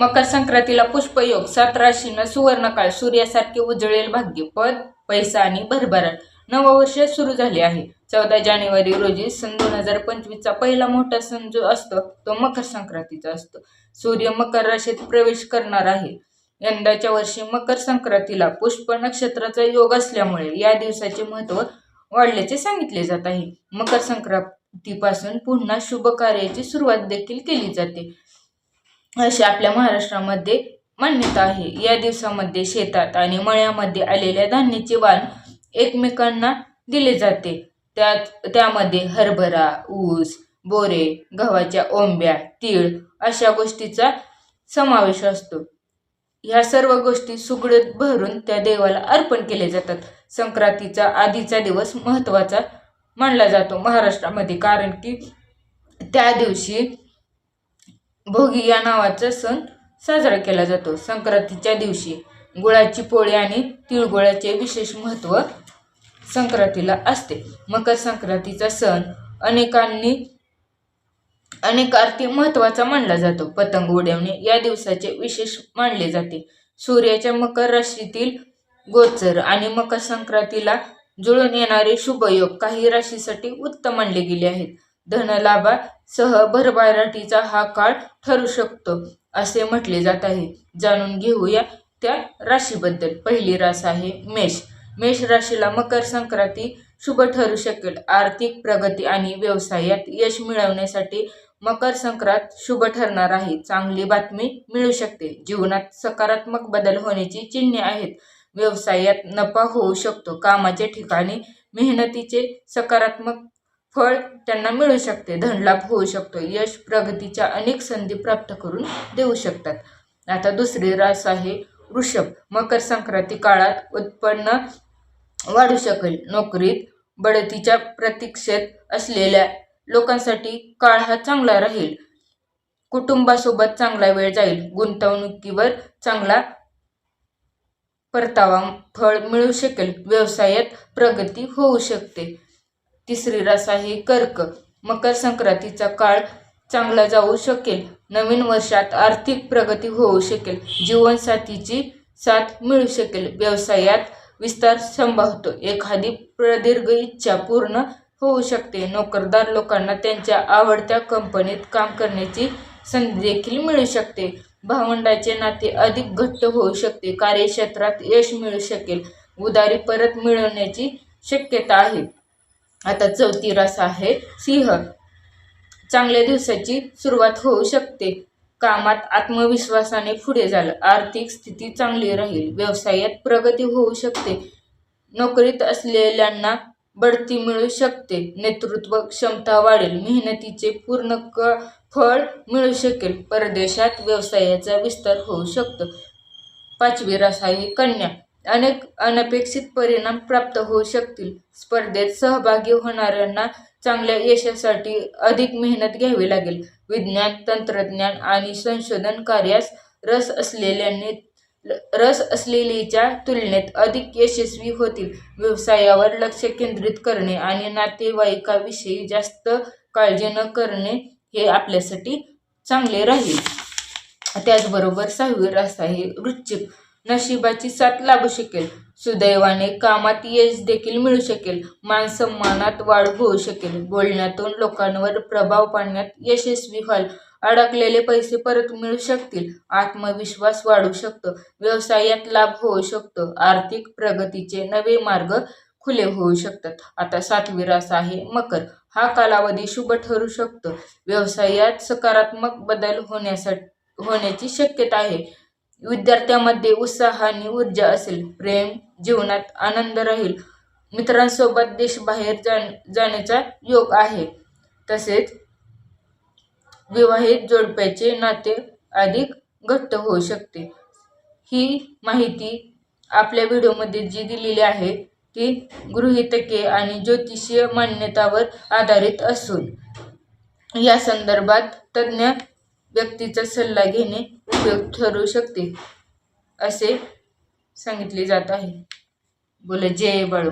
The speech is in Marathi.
मकर संक्रांतीला पुष्पयोग सात राशीनं सुवर्णकाळ सूर्यासारखे उजळेल भाग्य पद पैसा आणि भरभराट नववर्ष सुरू झाले आहे. चौदा जानेवारी रोजी सन दोन हजार पंचवीसचा पहिला मोठा सण जो असतो तो मकर संक्रांतीचा असतो. सूर्य मकर राशीत प्रवेश करणार आहे. यंदाच्या वर्षी मकर संक्रांतीला पुष्प नक्षत्राचा योग असल्यामुळे या दिवसाचे महत्त्व वाढल्याचे सांगितले जात आहे. मकर संक्रांतीपासून पुन्हा शुभ कार्याची सुरुवात देखील केली जाते. अशी आपल्या महाराष्ट्रामध्ये मान्यता आहे. या दिवसामध्ये शेतात आणि मळ्यामध्ये आलेल्या धान्याचे वाण एकमेकांना दिले जाते. त्यात त्यामध्ये हरभरा ऊस बोरे गव्हाच्या ओंब्या तीळ अशा गोष्टीचा समावेश असतो. ह्या सर्व गोष्टी सुगडत भरून त्या देवाला अर्पण केले जातात. संक्रांतीचा आधीचा दिवस महत्त्वाचा मानला जातो महाराष्ट्रामध्ये कारण की त्या दिवशी भोगी या नावाचा सण साजरा केला जातो. संक्रांतीच्या दिवशी गुळाची पोळी आणि तिळगुळाचे विशेष महत्त्व संक्रांतीला असते. मकर संक्रांतीचा सण अनेकांनी अनेक अर्थी महत्त्वाचा मानला जातो. पतंग उडवणे या दिवसाचे विशेष मानले जाते. सूर्याच्या मकर राशीतील गोचर आणि मकर संक्रांतीला जुळून येणारे शुभयोग काही राशीसाठी उत्तम मानले गेले आहेत. धनलाभासह भरभराटीचा हा काळ ठरू शकतो असे म्हटले जात आहे. जाणून घेऊया त्या राशीबद्दल. पहिली रास आहे मेष. मेष राशीला मकर संक्रांती शुभ ठरू शकेल. आर्थिक प्रगती आणि व्यवसायात यश मिळवण्यासाठी मकर संक्रांत शुभ ठरणार आहे. चांगली बातमी मिळू शकते. जीवनात सकारात्मक बदल होण्याची चिन्हे आहेत. व्यवसायात नफा होऊ शकतो. कामाच्या ठिकाणी मेहनतीचे सकारात्मक फळ त्यांना मिळू शकते. धनलाभ होऊ शकतो. यश प्रगतीच्या अनेक संधी प्राप्त करून देऊ शकतात. आता दुसरी रास आहे वृषभ. मकर संक्रांती काळात उत्पन्न वाढू शकेल. नोकरीत बढतीच्या प्रतीक्षेत असलेल्या लोकांसाठी काळ हा चांगला राहील. कुटुंबासोबत चांगला वेळ जाईल. गुंतवणुकीवर चांगला परतावा फळ मिळू शकेल. व्यवसायात प्रगती होऊ शकते. तिसरी रास आहे कर्क. मकर संक्रांतीचा काळ चांगला जाऊ शकेल. नवीन वर्षात आर्थिक प्रगती होऊ शकेल. जीवनसाथीची साथ मिळू शकेल. व्यवसायात विस्तार संभावतो. एखादी प्रदीर्घ इच्छा पूर्ण होऊ शकते. नोकरदार लोकांना त्यांच्या आवडत्या कंपनीत काम करण्याची संधी देखील मिळू शकते. भावंडाचे नाते अधिक घट्ट होऊ शकते. कार्यक्षेत्रात यश मिळू शकेल. उदारी परत मिळवण्याची शक्यता आहे. आता चौथी रस आहे सिंह. चांगल्या दिवसाची सुरुवात होऊ शकते. कामात आत्मविश्वासाने पुढे झालं आर्थिक स्थिती चांगली राहील. व्यवसायात प्रगती होऊ शकते. नोकरीत असलेल्यांना बढती मिळू शकते. नेतृत्व क्षमता वाढेल. मेहनतीचे पूर्ण क फळ मिळू शकेल. परदेशात व्यवसायाचा विस्तार होऊ शकतो. पाचवी रस आहे कन्या. अनेक अनपेक्षित परिणाम प्राप्त होऊ शकतील. स्पर्धेत सहभागी होणाऱ्यांना चांगल्या यशासाठी अधिक मेहनत घ्यावी लागेल. विज्ञान तंत्रज्ञान आणि संशोधन कार्यास रस असलेल्यांनी रस असलेलीच्या तुलनेत अधिक यशस्वी होतील. व्यवसायावर लक्ष केंद्रित करणे आणि नातेवाईकाविषयी जास्त काळजी न करणे हे आपल्यासाठी चांगले राहील. त्याचबरोबर सहावी रस आहे वृश्चिक. नशिबाची साथ लाभू शकेल. सुदैवाने कामात यश देखील मिळू शकेल. मानसन्मानात वाढ होऊ शकेल. बोलण्यातून लोकांवर प्रभाव पाडण्यात यशस्वी व्हाल. अडकलेले पैसे परत मिळू शकतील. आत्मविश्वास वाढू शकतो. व्यवसायात लाभ होऊ शकतो. आर्थिक प्रगतीचे नवे मार्ग खुले होऊ शकतात. आता सातवी रास आहे मकर. हा कालावधी शुभ ठरू शकतो. व्यवसायात सकारात्मक बदल होण्यासाठी होण्याची शक्यता आहे. विद्यार्थ्यामध्ये उत्साह आणि ऊर्जा असेल. प्रेम जीवनात आनंद राहील. मित्रांसोबत देशबाहेर जाण जाण्याचा योग आहे. तसेच विवाहित जोडप्याचे नाते अधिक घट्ट होऊ शकते. ही माहिती आपल्या व्हिडिओमध्ये जी दिलेली आहे ती गृहितके आणि ज्योतिषीय मान्यतावर आधारित असून या संदर्भात तज्ज्ञ व्यक्तीचा सल्ला घेणे उपयोग ठरू शकते असे सांगितले जात आहे. बोला जय बाळू